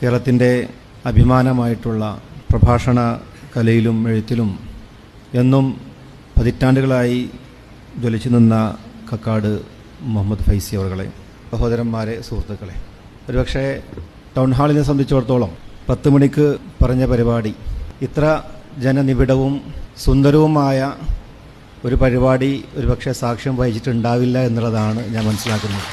കേരളത്തിന്റെ അഭിമാനമായിട്ടുള്ള പ്രഭാഷണ കലയിലും എഴുത്തിലും എന്നും പതിറ്റാണ്ടുകളായി ജ്വലിച്ചു നിന്ന കക്കാട് മുഹമ്മദ് ഫൈസി അവറുകളെ സഹോദരന്മാരെ സുഹൃത്തുക്കളെ. ഒരുപക്ഷെ ടൗൺ ഹാളിനെ സംബന്ധിച്ചിടത്തോളം പത്ത് മണിക്ക് പറഞ്ഞ പരിപാടി ഇത്ര ജനനിബിഡവും സുന്ദരവുമായ ഒരു പരിപാടി ഒരുപക്ഷെ സാക്ഷ്യം വഹിച്ചിട്ടുണ്ടാവില്ല എന്നുള്ളതാണ് ഞാൻ മനസ്സിലാക്കുന്നത്.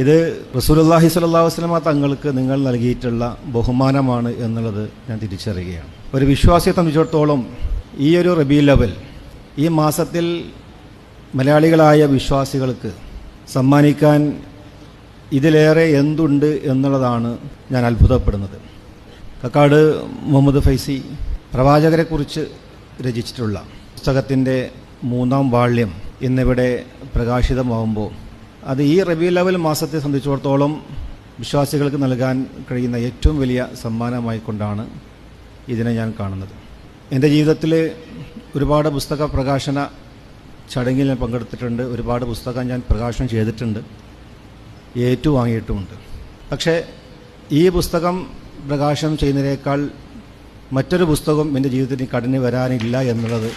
ഇത് റസൂലുള്ളാഹി സ്വല്ലല്ലാഹു അലൈഹി വസല്ലമ തങ്ങൾക്ക് നിങ്ങൾ നൽകിയിട്ടുള്ള ബഹുമാനമാണ് എന്നുള്ളത് ഞാൻ തിരിച്ചറിയുകയാണ്. ഒരു വിശ്വാസിയെ സംബന്ധിച്ചിടത്തോളം ഈ ഒരു റബി ലെവൽ ഈ മാസത്തിൽ മലയാളികളായ വിശ്വാസികൾക്ക് സമ്മാനിക്കാൻ ഇതിലേറെ എന്തുണ്ട് എന്നുള്ളതാണ് ഞാൻ അത്ഭുതപ്പെടുന്നത്. കക്കാട് മുഹമ്മദ് ഫൈസി പ്രവാചകരെക്കുറിച്ച് രചിച്ചിട്ടുള്ള പുസ്തകത്തിന്റെ മൂന്നാം വാള്യം ഇന്നിവിടെ പ്രകാശിതമാകുമ്പോൾ അത് ഈ റബി ലവൽ മാസത്തെ സംബന്ധിച്ചിടത്തോളം വിശ്വാസികൾക്ക് നൽകാൻ കഴിയുന്ന ഏറ്റവും വലിയ സമ്മാനമായി കൊണ്ടാണ് ഇതിനെ ഞാൻ കാണുന്നത്. എന്റെ ജീവിതത്തിൽ ഒരുപാട് പുസ്തക പ്രകാശന ചടങ്ങിൽ ഞാൻ പങ്കെടുത്തിട്ടുണ്ട്. ഒരുപാട് പുസ്തകം ഞാൻ പ്രകാശനം ചെയ്തിട്ടുണ്ട്. ഏറ്റുവാങ്ങിയിട്ടുമുണ്ട്. പക്ഷേ ഈ പുസ്തകം പ്രകാശനം ചെയ്യുന്നതിനേക്കാൾ മറ്റൊരു പുസ്തകം എന്റെ ജീവിതത്തിന് കടന്നു വരാനില്ല എന്നുള്ളത്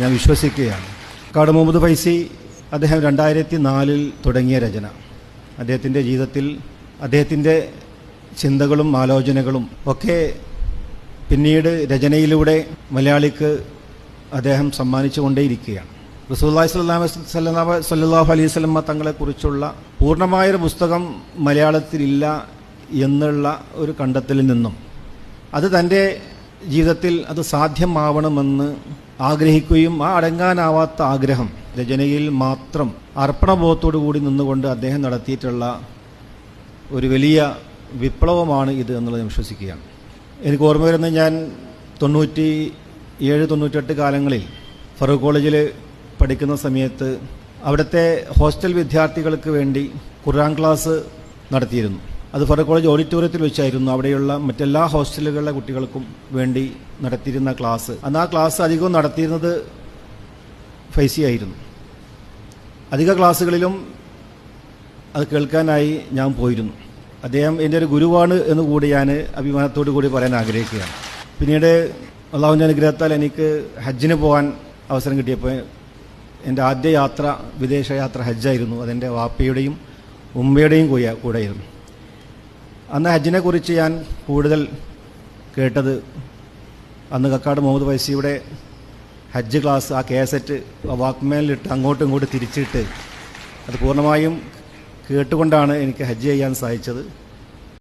ഞാൻ വിശ്വസിക്കുകയാണ്. കാട് മുഹമ്മദ് ഫൈസി അദ്ദേഹം രണ്ടായിരത്തി നാലിൽ തുടങ്ങിയ രചന. അദ്ദേഹത്തിന്റെ ജീവിതത്തിൽ അദ്ദേഹത്തിന്റെ ചിന്തകളും ആലോചനകളും ഒക്കെ പിന്നീട് രചനയിലൂടെ മലയാളിക്ക് അദ്ദേഹം സമ്മാനിച്ചുകൊണ്ടേയിരിക്കുകയാണ്. റസൂല്ലാഹി സ്വല്ലാ സല്ലാഹു അലൈഹി സ്വലമ തങ്ങളെക്കുറിച്ചുള്ള പൂർണമായൊരു പുസ്തകം മലയാളത്തിലില്ല എന്നുള്ള ഒരു കണ്ടെത്തലിൽ നിന്നും അത് തന്റെ ജീവിതത്തിൽ അത് സാധ്യമാവണമെന്ന് ആഗ്രഹിക്കുകയും ആ അടങ്ങാനാവാത്ത ആഗ്രഹം രചനയിൽ മാത്രം അർപ്പണബോധത്തോടു കൂടി നിന്നുകൊണ്ട് അദ്ദേഹം നടത്തിയിട്ടുള്ള ഒരു വലിയ വിപ്ലവമാണ് ഇത് എന്നുള്ളത് ഞാൻ വിശ്വസിക്കുകയാണ്. എനിക്ക് ഓർമ്മ വരുന്ന ഞാൻ തൊണ്ണൂറ്റി ഏഴ് തൊണ്ണൂറ്റെട്ട് കാലങ്ങളിൽ ഫറൂഖ് കോളേജിൽ പഠിക്കുന്ന സമയത്ത് അവിടുത്തെ ഹോസ്റ്റൽ വിദ്യാർത്ഥികൾക്ക് വേണ്ടി ഖുർആൻ ക്ലാസ് നടത്തിയിരുന്നു. അത് ഫറൂഖ് കോളേജ് ഓഡിറ്റോറിയത്തിൽ വെച്ചായിരുന്നു. അവിടെയുള്ള മറ്റെല്ലാ ഹോസ്റ്റലുകളിലെ കുട്ടികൾക്കും വേണ്ടി നടത്തിയിരുന്ന ക്ലാസ്. അന്ന് ആ ക്ലാസ് അധികവും നടത്തിയിരുന്നത് ഫൈസി ആയിരുന്നു. അധിക ക്ലാസ്സുകളിലും അത് കേൾക്കാനായി ഞാൻ പോയിരുന്നു. അദ്ദേഹം എന്റെ ഒരു ഗുരുവാണ് എന്ന് കൂടി ഞാൻ അഭിമാനത്തോടു കൂടി പറയാൻ ആഗ്രഹിക്കുകയാണ്. പിന്നീട് അള്ളാഹുവിന്റെ അനുഗ്രഹത്താൽ എനിക്ക് ഹജ്ജിന് പോകാൻ അവസരം കിട്ടിയപ്പോൾ എന്റെ ആദ്യ യാത്ര വിദേശയാത്ര ഹജ്ജായിരുന്നു. അതെന്റെ വാപ്പയുടെയും ഉമ്മയുടെയും കൂയ കൂടെയായിരുന്നു. അന്ന് ഹജ്ജിനെക്കുറിച്ച് ഞാൻ കൂടുതൽ കേട്ടത് അന്ന് കക്കാട് മുഹമ്മദ് ഫൈസിയുടെ ഹജ്ജ് ക്ലാസ് ആ കേസറ്റ് വാക്മേലിട്ട് അങ്ങോട്ടും ഇങ്ങോട്ടും തിരിച്ചിട്ട് അത് പൂർണമായും കേട്ടുകൊണ്ടാണ് എനിക്ക് ഹജ്ജ് ചെയ്യാൻ സാധിച്ചത്.